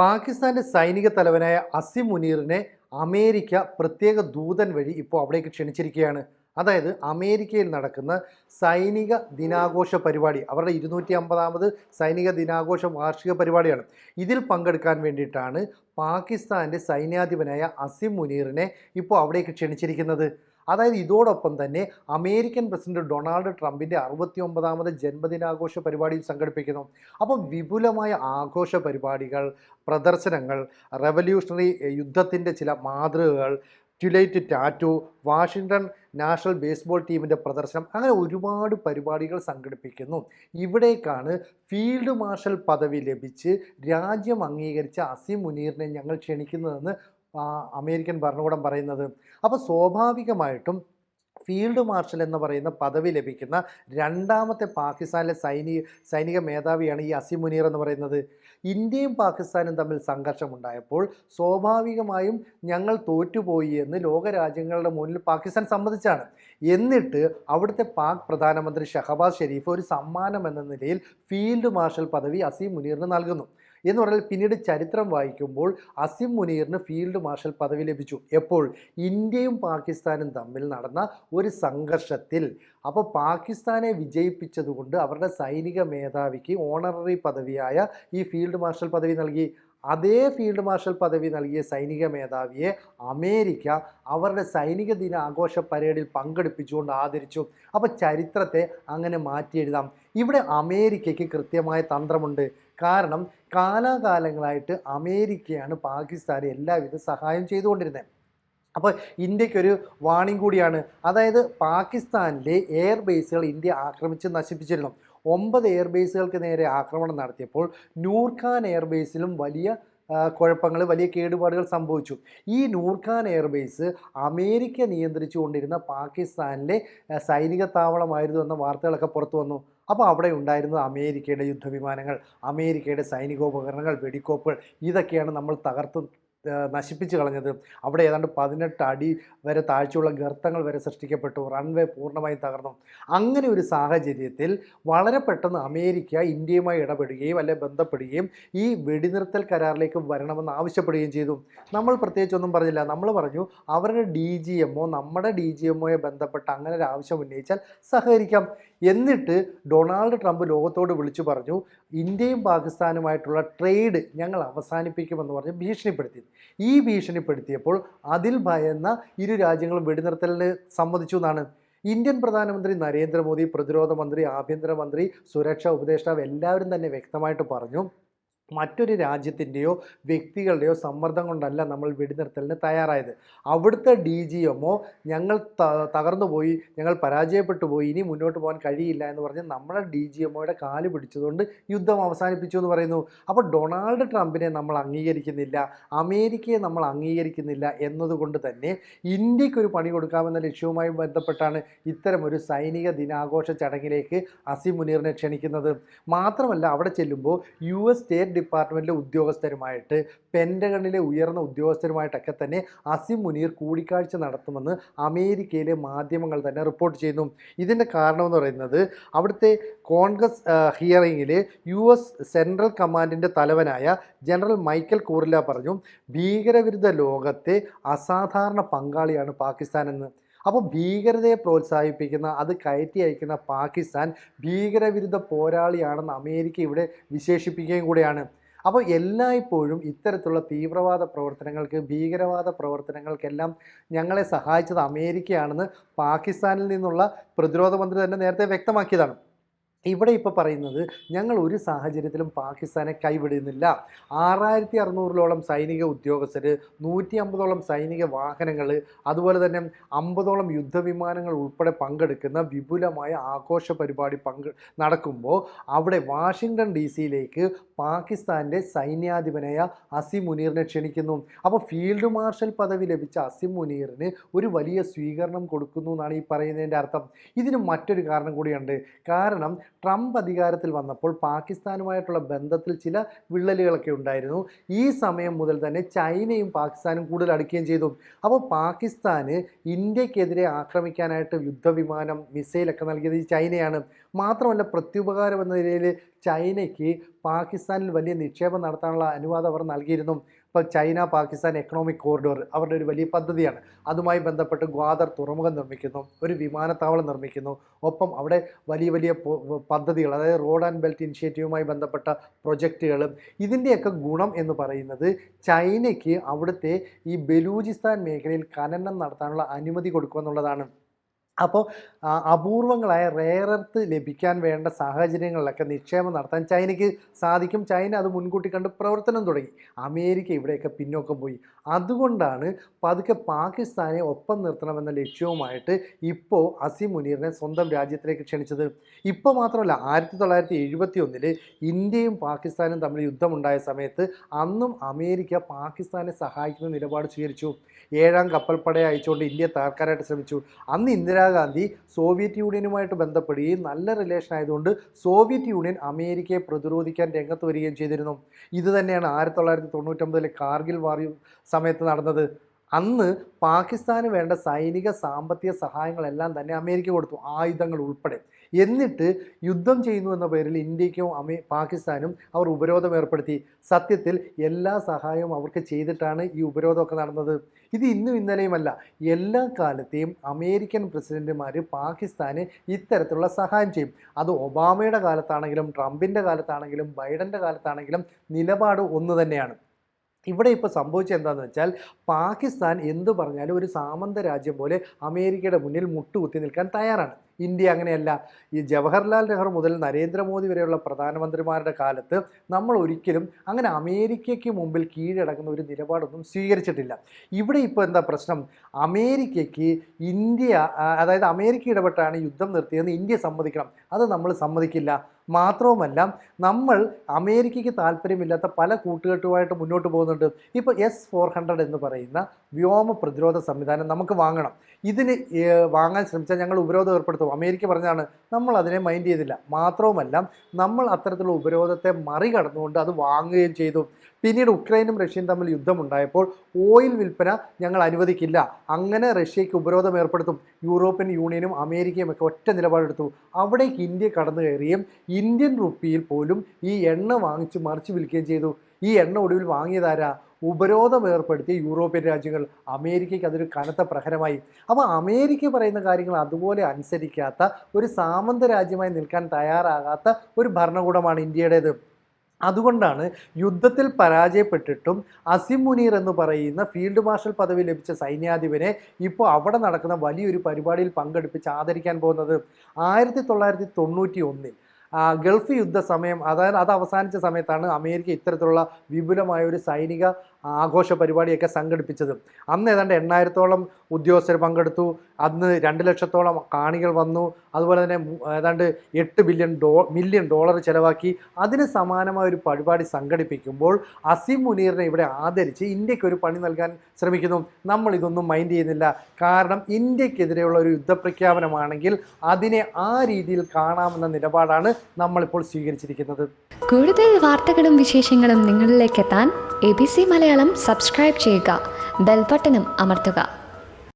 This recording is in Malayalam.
പാകിസ്ഥാന്റെ സൈനിക തലവനായ അസിം മുനീറിനെ അമേരിക്ക പ്രത്യേക ദൂതൻ വഴി ഇപ്പോൾ അവിടേക്ക് ക്ഷണിച്ചിരിക്കുകയാണ്. അതായത് അമേരിക്കയിൽ നടക്കുന്ന സൈനിക ദിനാഘോഷ പരിപാടി അവരുടെ ഇരുന്നൂറ്റി അമ്പതാമത് സൈനിക ദിനാഘോഷ വാർഷിക പരിപാടിയാണ്. ഇതിൽ പങ്കെടുക്കാൻ വേണ്ടിയിട്ടാണ് പാകിസ്ഥാന്റെ സൈന്യാധിപനായ അസിം മുനീറിനെ ഇപ്പോൾ അവിടേക്ക് ക്ഷണിച്ചിരിക്കുന്നത്. അതായത് ഇതോടൊപ്പം തന്നെ അമേരിക്കൻ പ്രസിഡന്റ് ഡൊണാൾഡ് ട്രംപിന്റെ അറുപത്തി ഒമ്പതാമത് ജന്മദിനാഘോഷ പരിപാടിയിൽ സംഘടിപ്പിക്കുന്നു. അപ്പോൾ വിപുലമായ ആഘോഷ പരിപാടികൾ പ്രദർശനങ്ങൾ റെവല്യൂഷണറി യുദ്ധത്തിന്റെ ചില മാതൃകകൾ twilight tattoo Washington national baseball ടീമിന്റെ പ്രദർശനം അങ്ങനെ ഒരുപാട് പരിപാടികൾ സംഘടിപ്പിക്കുന്നു. ഇവിടേക്കാണ് ഫീൽഡ് മാർഷൽ പദവി ലഭിച്ച് രാജ്യം അംഗീകരിച്ച അസീം മുനീറിനെ ഞങ്ങൾ ക്ഷണിക്കുന്നതെന്ന് അമേരിക്കൻ ഭരണകൂടം പറയുന്നത്. അപ്പോൾ സ്വാഭാവികമായിട്ടും ഫീൽഡ് മാർഷൽ എന്ന് പറയുന്ന പദവി ലഭിക്കുന്ന രണ്ടാമത്തെ പാകിസ്ഥാനിലെ സൈനിക സൈനിക മേധാവിയാണ് ഈ അസി മുനീർ എന്ന് പറയുന്നത്. ഇന്ത്യയും പാകിസ്ഥാനും തമ്മിൽ സംഘർഷമുണ്ടായപ്പോൾ സ്വാഭാവികമായും ഞങ്ങൾ തോറ്റുപോയി എന്ന് ലോകരാജ്യങ്ങളുടെ മുന്നിൽ പാകിസ്ഥാൻ സമ്മതിച്ചാണ്. എന്നിട്ട് അവിടുത്തെ പാക് പ്രധാനമന്ത്രി ഷഹബാസ് ഷെരീഫ് ഒരു സമ്മാനം എന്ന നിലയിൽ ഫീൽഡ് മാർഷൽ പദവി അസീം മുനീറിന് നൽകുന്നു. എന്ന് പറഞ്ഞാൽ പിന്നീട് ചരിത്രം വായിക്കുമ്പോൾ അസിം മുനീറിന് ഫീൽഡ് മാർഷൽ പദവി ലഭിച്ചു. എപ്പോൾ? ഇന്ത്യയും പാകിസ്ഥാനും തമ്മിൽ നടന്ന ഒരു സംഘർഷത്തിൽ. അപ്പോൾ പാകിസ്ഥാനെ വിജയിപ്പിച്ചതുകൊണ്ട് അവരുടെ സൈനിക മേധാവിക്ക് ഓണററി പദവിയായ ഈ ഫീൽഡ് മാർഷൽ പദവി നൽകി. അതേ ഫീൽഡ് മാർഷൽ പദവി നൽകിയ സൈനിക മേധാവിയെ അമേരിക്ക അവരുടെ സൈനിക ദിന ആഘോഷ പരേഡിൽ പങ്കെടുപ്പിച്ചുകൊണ്ട് ആദരിച്ചു. അപ്പോൾ ചരിത്രത്തെ അങ്ങനെ മാറ്റിയെഴുതാം ഇവിടെ അമേരിക്കയ്ക്ക് കൃത്യമായ തന്ത്രമുണ്ട്. കാരണം കാലാകാലങ്ങളായിട്ട് അമേരിക്കയാണ് പാകിസ്ഥാനെ എല്ലാവിധ സഹായം ചെയ്തുകൊണ്ടിരുന്നത്. അപ്പോൾ ഇന്ത്യക്കൊരു വാണിംഗ് കൂടിയാണ്. അതായത് പാകിസ്ഥാനിലെ എയർ ബേസുകൾ ഇന്ത്യ ആക്രമിച്ച് നശിപ്പിച്ചിരുന്നു. ഒമ്പത് എയർ ബേസുകൾക്ക് നേരെ ആക്രമണം നടത്തിയപ്പോൾ നൂർഖാൻ എയർ ബേസിലും വലിയ കുഴപ്പങ്ങൾ വലിയ കേടുപാടുകൾ സംഭവിച്ചു. ഈ നൂർഖാൻ എയർബേസ് അമേരിക്ക നിയന്ത്രിച്ചുകൊണ്ടിരുന്ന പാകിസ്ഥാനിലെ സൈനിക താവളമായിരുന്നു എന്ന വാർത്തകളൊക്കെ പുറത്തു വന്നു. അപ്പോൾ അവിടെ ഉണ്ടായിരുന്നത് അമേരിക്കയുടെ യുദ്ധവിമാനങ്ങൾ അമേരിക്കയുടെ സൈനികോപകരണങ്ങൾ വെടിക്കോപ്പുകൾ ഇതൊക്കെയാണ് നമ്മൾ തകർത്ത് നശിപ്പിച്ച് കളഞ്ഞത്. അവിടെ ഏതാണ്ട് പതിനെട്ട് അടി വരെ താഴ്ചയുള്ള ഗർത്തങ്ങൾ വരെ സൃഷ്ടിക്കപ്പെട്ടു. റൺവേ പൂർണമായും തകർന്നു. അങ്ങനെ ഒരു സാഹചര്യത്തിൽ വളരെ പെട്ടെന്ന് അമേരിക്ക ഇന്ത്യയുമായി ഇടപെടുകയും അല്ലെ ബന്ധപ്പെടുകയും ഈ വെടിനിർത്തൽ കരാറിലേക്ക് വരണമെന്ന് ആവശ്യപ്പെടുകയും ചെയ്തു. നമ്മൾ പ്രത്യേകിച്ച് ഒന്നും പറഞ്ഞില്ല. നമ്മൾ പറഞ്ഞു അവരുടെ ഡി ജി എമ്മോ നമ്മുടെ ഡി ജി എമ്മോയെ ബന്ധപ്പെട്ട് അങ്ങനെ ഒരു ആവശ്യം ഉന്നയിച്ചാൽ സഹകരിക്കാം. എന്നിട്ട് ഡൊണാൾഡ് ട്രംപ് ലോകത്തോട് വിളിച്ചു പറഞ്ഞു ഇന്ത്യയും പാകിസ്ഥാനുമായിട്ടുള്ള ട്രേഡ് ഞങ്ങൾ അവസാനിപ്പിക്കുമെന്ന് പറഞ്ഞ് ഭീഷണിപ്പെടുത്തി. ഈ ഭീഷണിപ്പെടുത്തിയപ്പോൾ അതിൽ ഭയന്ന ഇരു രാജ്യങ്ങളും വെടിനിർത്തലിന് സമ്മതിച്ചു എന്നാണ്. ഇന്ത്യൻ പ്രധാനമന്ത്രി നരേന്ദ്രമോദി പ്രതിരോധ മന്ത്രി ആഭ്യന്തരമന്ത്രി സുരക്ഷാ ഉപദേഷ്ടാവ് എല്ലാവരും തന്നെ വ്യക്തമായിട്ട് പറഞ്ഞു. മറ്റൊരു രാജ്യത്തിന്റെയോ വ്യക്തികളുടെയോ സമ്മർദ്ദം കൊണ്ടല്ല നമ്മൾ വെടിനിർത്തലിന് തയ്യാറായത്. അവിടുത്തെ ഡി ജി എമ്മോ ഞങ്ങൾ തകർന്നു പോയി ഞങ്ങൾ പരാജയപ്പെട്ടു പോയി ഇനി മുന്നോട്ട് പോകാൻ കഴിയില്ല എന്ന് പറഞ്ഞ് നമ്മുടെ ഡി ജി എമ്മോയുടെ കാൽ പിടിച്ചതുകൊണ്ട് യുദ്ധം അവസാനിപ്പിച്ചു എന്ന് പറയുന്നു. അപ്പോൾ ഡൊണാൾഡ് ട്രംപിനെ നമ്മൾ അംഗീകരിക്കുന്നില്ല അമേരിക്കയെ നമ്മൾ അംഗീകരിക്കുന്നില്ല എന്നതുകൊണ്ട് തന്നെ ഇന്ത്യക്കൊരു പണി കൊടുക്കാമെന്ന ലക്ഷ്യവുമായി ബന്ധപ്പെട്ടാണ് ഇത്തരമൊരു സൈനിക ദിനാഘോഷ ചടങ്ങിലേക്ക് അസിം മുനീറിനെ ക്ഷണിക്കുന്നത്. മാത്രമല്ല അവിടെ ചെല്ലുമ്പോൾ യു എസ് സ്റ്റേറ്റ് ഡിപ്പാർട്ട്മെന്റിലെ ഉദ്യോഗസ്ഥരുമായിട്ട് പെന്റഗണിലെ ഉയർന്ന ഉദ്യോഗസ്ഥരുമായിട്ടൊക്കെ തന്നെ അസിം മുനീർ കൂടിക്കാഴ്ച നടത്തുമെന്ന് അമേരിക്കയിലെ മാധ്യമങ്ങൾ തന്നെ റിപ്പോർട്ട് ചെയ്യുന്നു. ഇതിന്റെ കാരണമെന്ന് പറയുന്നത് അവിടുത്തെ കോൺഗ്രസ് ഹിയറിങ്ങിൽ യു എസ് സെൻട്രൽ കമാൻഡിന്റെ തലവനായ ജനറൽ മൈക്കൽ കൂറില പറഞ്ഞു ഭീകരവിരുദ്ധ ലോകത്തെ അസാധാരണ പങ്കാളിയാണ് പാകിസ്ഥാൻ എന്ന് അപ്പോൾ ഭീകരതയെ പ്രോത്സാഹിപ്പിക്കുന്ന അത് കയറ്റി അയക്കുന്ന പാകിസ്ഥാൻ ഭീകരവിരുദ്ധ പോരാളിയാണെന്ന് അമേരിക്ക ഇവിടെ വിശേഷിപ്പിക്കുകയും കൂടിയാണ്. അപ്പോൾ എല്ലായ്പ്പോഴും ഇത്തരത്തിലുള്ള തീവ്രവാദ പ്രവർത്തനങ്ങൾക്ക് ഭീകരവാദ പ്രവർത്തനങ്ങൾക്കെല്ലാം ഞങ്ങളെ സഹായിച്ചത് അമേരിക്കയാണെന്ന് പാകിസ്ഥാനിൽ നിന്നുള്ള പ്രതിരോധ മന്ത്രി തന്നെ നേരത്തെ വ്യക്തമാക്കിയതാണ്. ഇവിടെ ഇപ്പോൾ പറയുന്നത് ഞങ്ങൾ ഒരു സാഹചര്യത്തിലും പാകിസ്ഥാനെ കൈവിടുന്നില്ല. ആറായിരത്തി അറുന്നൂറിലോളം സൈനിക ഉദ്യോഗസ്ഥർ നൂറ്റി അമ്പതോളം സൈനിക വാഹനങ്ങൾ അതുപോലെ തന്നെ അമ്പതോളം യുദ്ധവിമാനങ്ങൾ ഉൾപ്പെടെ പങ്കെടുക്കുന്ന വിപുലമായ ആഘോഷ പരിപാടി പങ്ക് നടക്കുമ്പോൾ അവിടെ വാഷിങ്ടൺ ഡി സിയിലേക്ക് പാകിസ്ഥാന്റെ സൈന്യാധിപനായ അസിം മുനീറിനെ ക്ഷണിക്കുന്നു. അപ്പോൾ ഫീൽഡ് മാർഷൽ പദവി ലഭിച്ച അസിം മുനീറിന് ഒരു വലിയ സ്വീകരണം കൊടുക്കുന്നു എന്നാണ് ഈ പറയുന്നതിന്റെ അർത്ഥം. ഇതിന് മറ്റൊരു കാരണം കൂടിയുണ്ട്. കാരണം ട്രംപ് അധികാരത്തിൽ വന്നപ്പോൾ പാകിസ്ഥാനുമായിട്ടുള്ള ബന്ധത്തിൽ ചില വിള്ളലുകളൊക്കെ ഉണ്ടായിരുന്നു. ഈ സമയം മുതൽ തന്നെ ചൈനയും പാകിസ്ഥാനും കൂടുതൽ അടുക്കുകയും ചെയ്തു. അപ്പോൾ പാകിസ്ഥാന് ഇന്ത്യക്കെതിരെ ആക്രമിക്കാനായിട്ട് യുദ്ധവിമാനം മിസൈലൊക്കെ നൽകിയത് ഈ ചൈനയാണ്. മാത്രമല്ല പ്രത്യുപകാരം എന്ന നിലയിൽ ചൈനയ്ക്ക് പാകിസ്ഥാനിൽ വലിയ നിക്ഷേപം നടത്താനുള്ള അനുവാദം അവർ നൽകിയിരുന്നു. ഇപ്പോൾ ചൈന പാകിസ്ഥാൻ എക്കണോമിക് കോറിഡോർ അവരുടെ ഒരു വലിയ പദ്ധതിയാണ്. അതുമായി ബന്ധപ്പെട്ട് ഗ്വാദർ തുറമുഖം നിർമ്മിക്കുന്നു ഒരു വിമാനത്താവളം നിർമ്മിക്കുന്നു. ഒപ്പം അവിടെ വലിയ വലിയ പദ്ധതികൾ അതായത് റോഡ് ആൻഡ് ബെൽറ്റ് ഇനിഷ്യേറ്റീവുമായി ബന്ധപ്പെട്ട പ്രൊജക്റ്റുകളും ഇതിന്റെയൊക്കെ ഗുണം എന്ന് പറയുന്നത് ചൈനയ്ക്ക് അവിടുത്തെ ഈ ബലൂചിസ്ഥാൻ മേഖലയിൽ ഖനനം നടത്താനുള്ള അനുമതി കൊടുക്കുമെന്നുള്ളതാണ്. അപ്പോൾ അപൂർവങ്ങളായ റേറർത്ത് ലഭിക്കാൻ വേണ്ട സാഹചര്യങ്ങളിലൊക്കെ നിക്ഷേപം നടത്താൻ ചൈനയ്ക്ക് സാധിക്കും. ചൈന അത് മുൻകൂട്ടി കണ്ട് പ്രവർത്തനം തുടങ്ങി. അമേരിക്ക ഇവിടെയൊക്കെ പിന്നോക്കം പോയി. അതുകൊണ്ടാണ് പതുക്കെ പാകിസ്ഥാനെ ഒപ്പം നിർത്തണമെന്ന ലക്ഷ്യവുമായിട്ട് ഇപ്പോൾ അസീം മുനീറിനെ സ്വന്തം രാജ്യത്തിലേക്ക് ക്ഷണിച്ചത്. ഇപ്പോൾ മാത്രമല്ല ആയിരത്തി തൊള്ളായിരത്തി എഴുപത്തി ഒന്നിൽ ഇന്ത്യയും പാകിസ്ഥാനും തമ്മിൽ യുദ്ധമുണ്ടായ സമയത്ത് അന്നും അമേരിക്ക പാകിസ്ഥാനെ സഹായിക്കുന്ന നിലപാട് സ്വീകരിച്ചു. ഏഴാം കപ്പൽപ്പടയെ അയച്ചുകൊണ്ട് ഇന്ത്യ തകർക്കാനായിട്ട് ശ്രമിച്ചു. അന്ന് ഇന്ദിരാഗാന്ധി സോവിയറ്റ് യൂണിയനുമായിട്ട് ബന്ധപ്പെടുകയും നല്ല റിലേഷൻ ആയതുകൊണ്ട് സോവിയറ്റ് യൂണിയൻ അമേരിക്കയെ പ്രതിരോധിക്കാൻ രംഗത്ത് വരികയും ചെയ്തിരുന്നു. ഇത് തന്നെയാണ് ആയിരത്തി തൊള്ളായിരത്തി തൊണ്ണൂറ്റൊമ്പതിലെ കാർഗിൽ വാർ സമയത്ത് നടന്നത്. അന്ന് പാകിസ്ഥാന് വേണ്ട സൈനിക സാമ്പത്തിക സഹായങ്ങളെല്ലാം തന്നെ അമേരിക്ക കൊടുത്തു ആയുധങ്ങൾ ഉൾപ്പെടെ. എന്നിട്ട് യുദ്ധം ചെയ്യുന്നു എന്ന പേരിൽ ഇന്ത്യക്കും അമേ പാകിസ്ഥാനും അവർ ഉപരോധം ഏർപ്പെടുത്തി. സത്യത്തിൽ എല്ലാ സഹായവും അവർക്ക് ചെയ്തിട്ടാണ് ഈ ഉപരോധമൊക്കെ നടന്നത്. ഇത് ഇന്നും ഇന്നലെയുമല്ല. എല്ലാ കാലത്തെയും അമേരിക്കൻ പ്രസിഡന്റുമാർ പാകിസ്ഥാന് ഇത്തരത്തിലുള്ള സഹായം ചെയ്യും. അത് ഒബാമയുടെ കാലത്താണെങ്കിലും ട്രംപിന്റെ കാലത്താണെങ്കിലും ബൈഡന്റെ കാലത്താണെങ്കിലും നിലപാട് ഒന്ന് തന്നെയാണ്. ഇവിടെ ഇപ്പോൾ സംഭവിച്ചത് എന്താണെന്ന് വെച്ചാൽ പാകിസ്ഥാൻ എന്ത് പറഞ്ഞാലും ഒരു സാമന്ത രാജ്യം പോലെ അമേരിക്കയുടെ മുന്നിൽ മുട്ടുകുത്തി നിൽക്കാൻ തയ്യാറാണ്. ഇന്ത്യ അങ്ങനെയല്ല. ഈ ജവഹർലാൽ നെഹ്റു മുതൽ നരേന്ദ്രമോദി വരെയുള്ള പ്രധാനമന്ത്രിമാരുടെ കാലത്ത് നമ്മൾ ഒരിക്കലും അങ്ങനെ അമേരിക്കയ്ക്ക് മുമ്പിൽ കീഴടങ്ങുന്ന ഒരു നിലപാടൊന്നും സ്വീകരിച്ചിട്ടില്ല. ഇവിടെ ഇപ്പോൾ എന്താ പ്രശ്നം? അമേരിക്കയ്ക്ക് ഇന്ത്യ അതായത് അമേരിക്ക ഇടപെട്ടാണ് യുദ്ധം നിർത്തിയതെന്ന് ഇന്ത്യ സമ്മതിക്കണം. അത് നമ്മൾ സമ്മതിക്കില്ല. മാത്രവുമല്ല നമ്മൾ അമേരിക്കയ്ക്ക് താല്പര്യമില്ലാത്ത പല കൂട്ടുകെട്ടുമായിട്ട് മുന്നോട്ട് പോകുന്നുണ്ട്. ഇപ്പോൾ എസ് ഫോർ ഹൺഡ്രഡ് എന്ന് പറയുന്ന വ്യോമ പ്രതിരോധ സംവിധാനം നമുക്ക് വാങ്ങണം. ഇതിന് വാങ്ങാൻ ശ്രമിച്ചാൽ ഞങ്ങൾ ഉപരോധം ഏർപ്പെടുത്തും. അമേരിക്ക പറഞ്ഞാണ് നമ്മൾ അതിനെ മൈൻഡ് ചെയ്തില്ല. മാത്രവുമല്ല നമ്മൾ അത്തരത്തിലുള്ള ഉപരോധത്തെ മറികടന്നുകൊണ്ട് അത് വാങ്ങുകയും ചെയ്തു. പിന്നീട് ഉക്രൈനും റഷ്യയും തമ്മിൽ യുദ്ധമുണ്ടായപ്പോൾ ഓയിൽ വിൽപ്പന ഞങ്ങൾ അനുവദിക്കില്ല. അങ്ങനെ റഷ്യയ്ക്ക് ഉപരോധം ഏർപ്പെടുത്തും. യൂറോപ്യൻ യൂണിയനും അമേരിക്കയും ഒക്കെ ഒറ്റ നിലപാടെടുത്തു. അവിടേക്ക് ഇന്ത്യ കടന്നു കയറുകയും ഇന്ത്യൻ റുപ്പിയിൽ പോലും ഈ എണ്ണ വാങ്ങിച്ച് മറിച്ച് വിൽക്കുകയും ചെയ്തു. ഈ എണ്ണ ഒടുവിൽ വാങ്ങിയതാരാ ഉപരോധം ഏർപ്പെടുത്തിയ യൂറോപ്യൻ രാജ്യങ്ങൾ അമേരിക്കയ്ക്ക് അതൊരു കനത്ത പ്രഹരമായി. അപ്പോൾ അമേരിക്ക പറയുന്ന കാര്യങ്ങൾ അതുപോലെ അനുസരിക്കാത്ത ഒരു സാമന്ത രാജ്യമായി നിൽക്കാൻ തയ്യാറാകാത്ത ഒരു ഭരണകൂടമാണ് ഇന്ത്യയുടേത്. അതുകൊണ്ടാണ് യുദ്ധത്തിൽ പരാജയപ്പെട്ടിട്ടും അസിം മുനീർ എന്ന് പറയുന്ന ഫീൽഡ് മാർഷൽ പദവി ലഭിച്ച സൈന്യാധിപനെ ഇപ്പോൾ അവിടെ നടക്കുന്ന വലിയൊരു പരിപാടിയിൽ പങ്കെടുപ്പിച്ച് ആദരിക്കാൻ പോകുന്നത്. ആയിരത്തി തൊള്ളായിരത്തി തൊണ്ണൂറ്റി ഒന്നിൽ ഗൾഫ് യുദ്ധ സമയം അതായത് അത് അവസാനിച്ച സമയത്താണ് അമേരിക്ക ഇത്തരത്തിലുള്ള വിപുലമായ ഒരു സൈനിക ആഘോഷ പരിപാടിയൊക്കെ സംഘടിപ്പിച്ചത്. അന്ന് ഏതാണ്ട് എണ്ണായിരത്തോളം ഉദ്യോഗസ്ഥർ പങ്കെടുത്തു. അന്ന് രണ്ട് ലക്ഷത്തോളം കാണികൾ വന്നു. അതുപോലെ തന്നെ ഏതാണ്ട് എട്ട് ബില്യൺ ഡോ മില്യൺ ഡോളർ ചിലവാക്കി. അതിന് സമാനമായ ഒരു പരിപാടി സംഘടിപ്പിക്കുമ്പോൾ അസീം മുനീറിനെ ഇവിടെ ആദരിച്ച് ഇന്ത്യയ്ക്ക് ഒരു പണി നൽകാൻ ശ്രമിക്കുന്നു. നമ്മൾ ഇതൊന്നും മൈൻഡ് ചെയ്യുന്നില്ല. കാരണം ഇന്ത്യക്കെതിരെയുള്ള ഒരു യുദ്ധപ്രഖ്യാപനമാണെങ്കിൽ അതിനെ ആ രീതിയിൽ കാണാമെന്ന നിലപാടാണ് നമ്മളിപ്പോൾ സ്വീകരിച്ചിരിക്കുന്നത്. കൂടുതൽ വാർത്തകളും വിശേഷങ്ങളും നിങ്ങളിലേക്ക് എത്താൻ A B C Malayalam subscribe ചെയ്യുക ബെൽബട്ടനും അമർത്തുക.